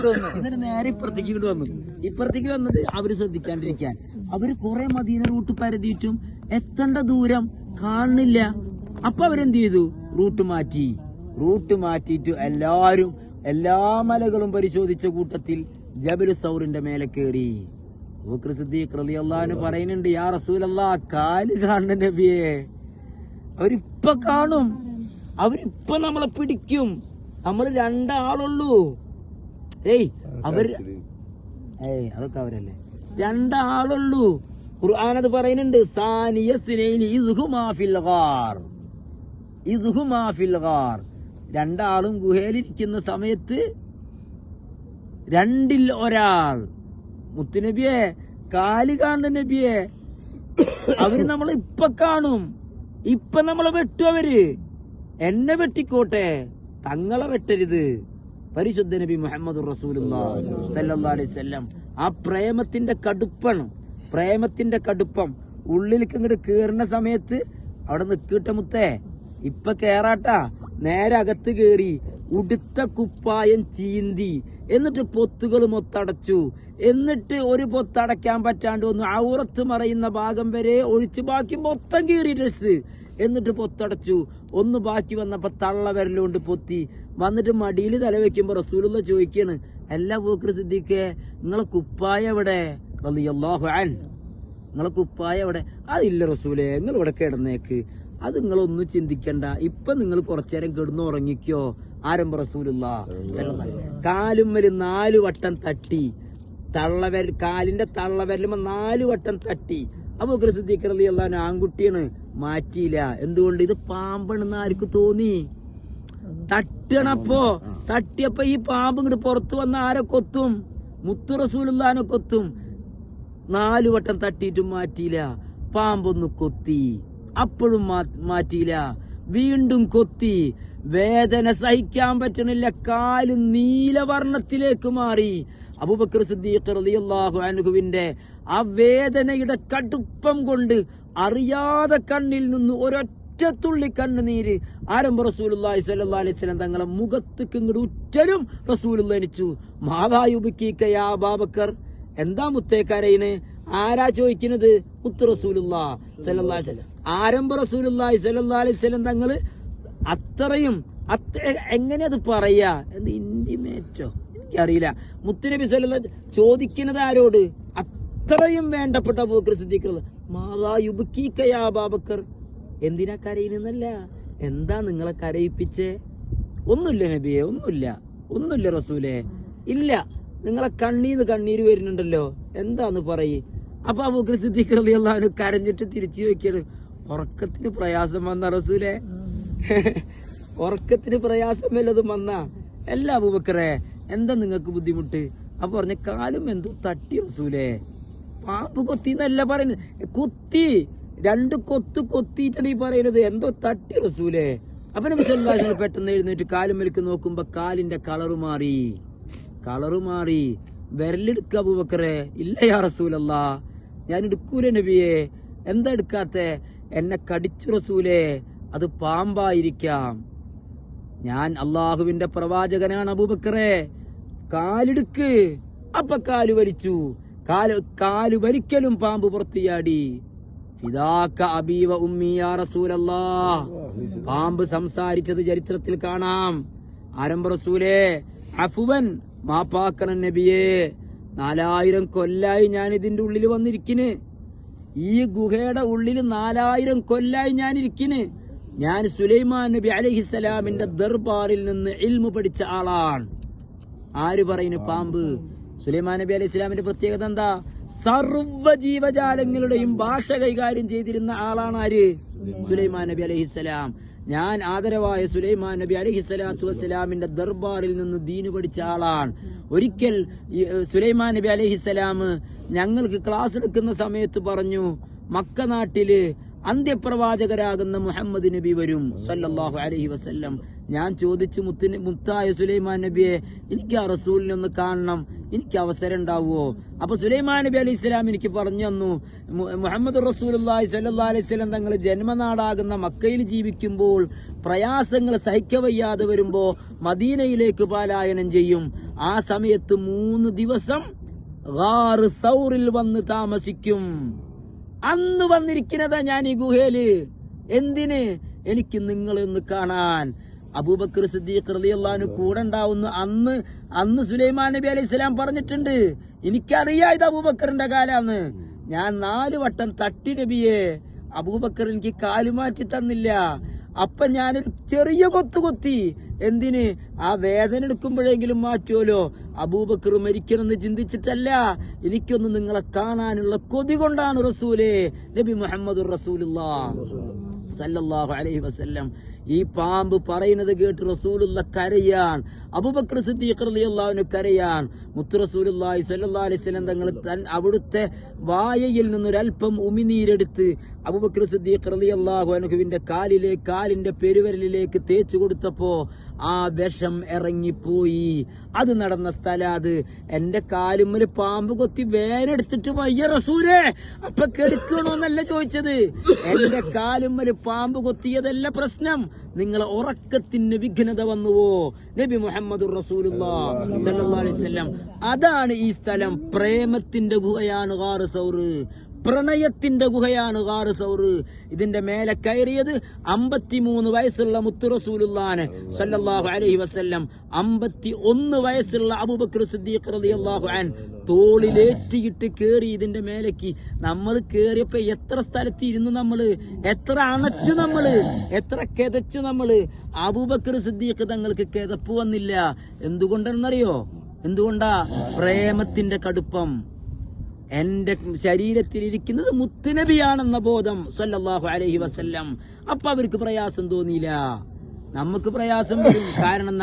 എന്നിട്ട് നേരെ ഇപ്പുറത്തേക്ക് ഇങ്ങോട്ട് വന്നു. ഇപ്പുറത്തേക്ക് വന്നത് അവർ ശ്രദ്ധിക്കാണ്ടിരിക്കാൻ. അവർ കുറെ മദീന റൂട്ട് പരതിയിട്ടും എത്തേണ്ട ദൂരം കാണുന്നില്ല. അപ്പൊ അവരെന്ത് ചെയ്തു? റൂട്ട് മാറ്റി. റൂട്ട് മാറ്റിയിട്ട് എല്ലാരും എല്ലാ മലകളും പരിശോധിച്ച കൂട്ടത്തിൽ ജബൽ സൗറിന്റെ മേലെ കയറി സിദ്ദീഖ് പറയുന്നുണ്ട് യാ റസൂലല്ലാ കാൽ കാണുന്ന നബിയെ അവരിപ്പ കാണും. അവരിപ്പ നമ്മളെ പിടിക്കും. നമ്മൾ രണ്ടാളുള്ളൂ. ഏയ് അവർ ഏയ് അതൊക്കെ അവരല്ലേ? രണ്ടാളുള്ളൂ. ഖുർആാനത് പറയുന്നുണ്ട്. സാനിയ സിനൈനി ഗാർ. ഗാർ. രണ്ടാളും ഗുഹയിലിരിക്കുന്ന സമയത്ത് രണ്ടിൽ ഒരാൾ. മുത്തുനബിയെ കാൽ കാണുന്ന നബിയെ. അവർ നമ്മൾ ഇപ്പൊ കാണും. ഇപ്പൊ നമ്മളെ വെട്ടു അവർ. എന്നെ വെട്ടിക്കോട്ടെ. തങ്ങളെ വെട്ടരുത്. പരിശുദ്ധ നബി മുഹമ്മദ് റസൂലുല്ലാം ആ പ്രേമത്തിന്റെ കടുപ്പാണ്. പ്രേമത്തിന്റെ കടുപ്പം. ഉള്ളിലേക്ക് ഇങ്ങോട്ട് കേറുന്ന സമയത്ത് അവിടെ നിൽക്കിട്ട മുത്തേ ഇപ്പൊ കേറാട്ടാ. നേരെ അകത്ത് കേറി ഉടുത്ത കുപ്പായം ചീന്തി എന്നിട്ട് പൊത്തുകൾ മൊത്തടച്ചു. എന്നിട്ട് ഒരു പൊത്തടയ്ക്കാൻ പറ്റാണ്ട് വന്നു ഔറത്ത് മറയുന്ന ഭാഗം വരെ ഒഴിച്ച് ബാക്കി മൊത്തം കീറി ഡ്രസ് എന്നിട്ട് പൊത്തടച്ചു. ഒന്ന് ബാക്കി വന്നപ്പോൾ തള്ള വിരലുകൊണ്ട് പൊത്തി. വന്നിട്ട് മടിയിൽ തലവെക്കുമ്പോ റസൂലുള്ള ചോദിക്കാണ് അല്ല പൂക്കർ സിദ്ദീഖെ നിങ്ങളെ കുപ്പായ എവിടെ? അൻ നിങ്ങളെ കുപ്പായ എവിടെ? അതില്ല റസൂലെ നിങ്ങൾ ഇവിടെ കിടന്നേക്ക്. അത് നിങ്ങളൊന്നും ചിന്തിക്കണ്ട. ഇപ്പൊ നിങ്ങൾ കുറച്ചേരം കിടന്നു ഉറങ്ങിക്കോ. ആരം റസൂലുള്ള. കാലുമ്മൽ നാലു വട്ടം തട്ടി. തള്ളവരൽ കാലിന്റെ തള്ളവരലുമ്പോ നാലു വട്ടം തട്ടി. അപ്പൊ സിദ്ദീഖ് അലി അള്ളഹാൻ ആൺകുട്ടിയാണ്. മാറ്റിയില്ല. എന്തുകൊണ്ട്? ഇത് പാമ്പണെന്ന് ആർക്ക് തോന്നി? തട്ടണപ്പോ തട്ടിയപ്പോ ഈ പാമ്പ് ഇങ്ങോട്ട് പുറത്തു വന്ന ആരെ കൊത്തും? മുത്തു റസൂലുള്ളാനെ കൊത്തും. നാലു വട്ടം തട്ടിയിട്ടും മാറ്റിയില്ല. പാമ്പൊന്ന് കൊത്തി. അപ്പോഴും മാറ്റിയില്ല. വീണ്ടും കൊത്തി. വേദന സഹിക്കാൻ പറ്റണില്ല. കാൽ നീലവർണത്തിലേക്ക് മാറി. അബൂബക്കർ സിദ്ദീഖ് റളിയല്ലാഹു അൻഹുവിന്റെ ആ വേദനയുടെ കടുപ്പം കൊണ്ട് അറിയാതെ കണ്ണിൽ നിന്ന് ഒരൊറ്റ തുള്ളി കണ്ണുനീര് ആരംഭ അലൈഹി വസല്ലം തങ്ങളെ മുഖത്തേക്ക് ഇങ്ങോട്ട് ഉറ്റരും. റസൂലുള്ള എനിച്ചു മാതായുബിക്കീക്ക യാ അബാബക്കർ. എന്താ മുത്തേക്കാരയിന്? ആരാ ചോദിക്കുന്നത്? മുത്ത് റസൂലുള്ള ആരംഭ അലൈഹി വസല്ലം തങ്ങൾ അത്രയും അത്ര എങ്ങനെ അത് പറയാ? എന്ത് ഇന്റിമേറ്റോ എനിക്കറിയില്ല. മുത്തുനബി സല്ലല്ലാഹു ചോദിക്കുന്നത് ആരോട്? അത്രയും വേണ്ടപ്പെട്ട അബൂബക്കർ സിദ്ദീഖ് മാതാ യുബക്കീക്ക യാ അബാബക്കർ. എന്തിനാ കരയിനെന്നല്ല എന്താ നിങ്ങളെ കരയിപ്പിച്ചേ? ഒന്നുമില്ല നബിയെ ഒന്നുമില്ല. ഒന്നുമില്ല റസൂലെ. ഇല്ല. നിങ്ങളെ കണ്ണീന്ന് കണ്ണീര് വരുന്നുണ്ടല്ലോ. എന്താന്ന് പറയ്? അപ്പൊ അബൂബക്കർ സിദ്ദീഖ് അൻഹു കരഞ്ഞിട്ട് തിരിച്ചു വെക്കാണ് ഉറക്കത്തിന് പ്രയാസം വന്ന റസൂലെ? ഉറക്കത്തിന് പ്രയാസം വല്ലതും വന്ന? എല്ലാ അബൂബക്കറെ എന്താ നിങ്ങൾക്ക് ബുദ്ധിമുട്ട്? അപ്പൊ പറഞ്ഞ കാലും എന്തോ തട്ടി റസൂലെ. പാമ്പ് കൊത്തി എന്നല്ല പറയുന്നത്. കുത്തി രണ്ട് കൊത്ത് കൊത്തിയിട്ടാണ് ഈ പറയുന്നത്. എന്തോ തട്ടി റസൂലേ. അപ്പൊ പെട്ടെന്ന് എഴുന്നേറ്റ് കാലും വലിക്ക് നോക്കുമ്പോ കാലിന്റെ കളറ് മാറി. കളറ് മാറി. വിരലെടുക്ക അബൂബക്കറെ. ഇല്ല യാ റസൂലല്ലാ. ഞാൻ എടുക്കൂല നബിയെ? എന്താ എടുക്കാത്തെ? എന്നെ കടിച്ചു റസൂലേ. അത് പാമ്പായിരിക്കാം. ഞാൻ അള്ളാഹുവിന്റെ പ്രവാചകനാണ് അബൂബക്കറെ. കാലെടുക്ക്. അപ്പൊ കാൽ വലിച്ചു. കാൽ കാൽ വലിക്കലും പാമ്പ് പുറത്തിയാടി. ഫിദാക്ക അബീവ ഉമ്മിയാ പാമ്പ് സംസാരിച്ചത് ചരിത്രത്തിൽ കാണാം. ആരംഭ റസൂലേ അഫുവൻ മാപ്പാക്കണൻ നബിയെ നാലായിരം കൊല്ലായി ഞാൻ ഇതിന്റെ ഉള്ളിൽ വന്നിരിക്കിന്. ഈ ഗുഹയുടെ ഉള്ളിൽ നാലായിരം കൊല്ലായി ഞാൻ ഇരിക്കിന് ഞാൻ സുലൈമാൻ നബി അലഹിസലാമിന്റെ ദർബാറിൽ നിന്ന് ഇൽമു പഠിച്ച ആളാണ്. ആര് പറയുന്നു പാമ്പ്? സുലൈമാൻ നബി അലൈഹി ഇസ്ലാമിന്റെ പ്രത്യേകത എന്താ? സർവ ജീവജാലങ്ങളുടെയും ഭാഷ കൈകാര്യം ചെയ്തിരുന്ന ആളാണ് ആര്? സുലൈമാൻ നബി അലൈഹിസ്സലാം ഞാൻ ആദരവായ സുലൈമാൻ നബി അലൈഹി സ്വലാത്തു വസ്സലാമിന്റെ ദർബാറിൽ നിന്ന് ദീന് പഠിച്ച ആളാണ്. ഒരിക്കൽ സുലൈമാൻ നബി അലൈഹിസ്സലാം ഞങ്ങൾക്ക് ക്ലാസ് എടുക്കുന്ന സമയത്ത് പറഞ്ഞു മക്ക നാട്ടിൽ അന്ത്യപ്രവാചകരാകുന്ന മുഹമ്മദ് നബി വരും. സല്ലാഹു അലഹി വസല്ലം. ഞാൻ ചോദിച്ചു മുത്തിന് മുത്തായ സുലൈമാൻ നബിയെ എനിക്ക് ആ റസൂലിനെ ഒന്ന് കാണണം. എനിക്ക് അവസരം ഉണ്ടാവുമോ അപ്പൊ സുലൈമാൻ നബി അലൈഹി ഇസ്ലാം എനിക്ക് പറഞ്ഞു തന്നു മുഹമ്മദ് റസൂൽ സല്ലാ അലൈഹി സ്വലം തങ്ങൾ ജന്മനാടാകുന്ന മക്കയിൽ ജീവിക്കുമ്പോൾ പ്രയാസങ്ങൾ സഹിക്കവയ്യാതെ വരുമ്പോ മദീനയിലേക്ക് പാലായനം ചെയ്യും. ആ സമയത്ത് മൂന്ന് ദിവസം വന്ന് താമസിക്കും. അന്ന് വന്നിരിക്കുന്നതാ ഞാൻ ഈ ഗുഹയിൽ. എന്തിന്? എനിക്ക് നിങ്ങളെ ഒന്ന് കാണാൻ. അബൂബക്കർ സിദ്ദീഖ് റളിയല്ലാഹു കൂടെ ഉണ്ടാവുന്നു. അന്ന് അന്ന് സുലൈമാൻ നബി അലൈഹി സ്വലാം പറഞ്ഞിട്ടുണ്ട്. എനിക്കറിയാം ഇത് അബൂബക്കറിന്റെ കാലാന്ന്. ഞാൻ നാല് വട്ടം തട്ടി നബിയെ. അബൂബക്കർ എനിക്ക് കാലുമാറ്റി തന്നില്ല. അപ്പൊ ഞാനൊരു ചെറിയ കൊത്തു കൊത്തി. എന്തിന്? ആ വേദന എടുക്കുമ്പോഴെങ്കിലും മാറ്റുമല്ലോ അബൂബക്കർ മരിക്കണമെന്ന് ചിന്തിച്ചിട്ടല്ല. എനിക്കൊന്ന് നിങ്ങളെ കാണാനുള്ള കൊതി കൊണ്ടാണ് റസൂലേ. നബി മുഹമ്മദ് സല്ലല്ലാഹു അലൈഹി വസല്ലം. ഈ പാമ്പ് പറയുന്നത് കേട്ട് റസൂലുള്ള കരയാൻ അബൂബക്കർ സിദ്ദീഖ് റളിയല്ലാഹു കരയാൻ മുത്തു റസൂലുള്ളാഹി സ്വല്ലല്ലാഹു അലൈഹി തങ്ങൾ അവിടുത്തെ വായയിൽ നിന്നൊരൽപ്പം ഉമിനീരെടുത്ത് അബൂബക്കർ സിദ്ദീഖ് റളിയല്ലാഹു അൻഹുവിന്റെ കാലിലെ കാലിന്റെ പെരുവരലിലേക്ക് തേച്ചു കൊടുത്തപ്പോ ആ വിഷം ഇറങ്ങിപ്പോയി. അത് നടന്ന സ്ഥലം അത്. എന്റെ കാലുമ്മൽ പാമ്പ് കൊത്തി വേനെടുത്തിട്ട് വയ്യ റസൂലേ അപ്പൊ കെടുക്കണോന്നല്ല ചോദിച്ചത്. എന്റെ കാലുമ്മൽ പാമ്പ് കൊത്തിയതല്ല പ്രശ്നം. നിങ്ങൾ ഉറക്കത്തിന് വിഘ്നത വന്നുവോ? നബി മുഹമ്മദ് റസൂലുല്ലാ അതാണ് ഈ സ്ഥലം. പ്രേമത്തിന്റെ ഗുഹയാണ് സൗറ് പ്രണയത്തിന്റെ ഗുഹയാണ് കാറ് സൗറ് ഇതിന്റെ മേലെ കയറിയത് അമ്പത്തിമൂന്ന് വയസ്സുള്ള മുത്തുറസൂലുല്ലാന് സല്ലാഹു അലഹി വസല്ലം. അമ്പത്തി ഒന്ന് വയസ്സുള്ള അബൂബക്കർ സിദ്ദീഖ് റളിയല്ലാഹു അൻ തോളിലേറ്റിയിട്ട് കേറി ഇതിന്റെ മേലേക്ക്. നമ്മൾ കേറിയപ്പോ എത്ര സ്ഥലത്ത് ഇരുന്നു നമ്മൾ? എത്ര അണച്ചു നമ്മൾ? എത്ര കിതച്ചു നമ്മൾ? അബൂബക്കർ സിദ്ദീഖ് തങ്ങൾക്ക് കിതപ്പ് വന്നില്ല. എന്തുകൊണ്ടെന്നറിയോ? എന്തുകൊണ്ടാ? പ്രേമത്തിന്റെ കടുപ്പം. എന്റെ ശരീരത്തിൽ ശരീരത്തിലിരിക്കുന്നത് മുത്തുനബിയാണെന്ന ബോധം സല്ലല്ലാഹു അലൈഹി വസല്ലം. അപ്പൊ അവർക്ക് പ്രയാസം തോന്നിയില്ല. നമുക്ക് പ്രയാസം വരും. കാരണം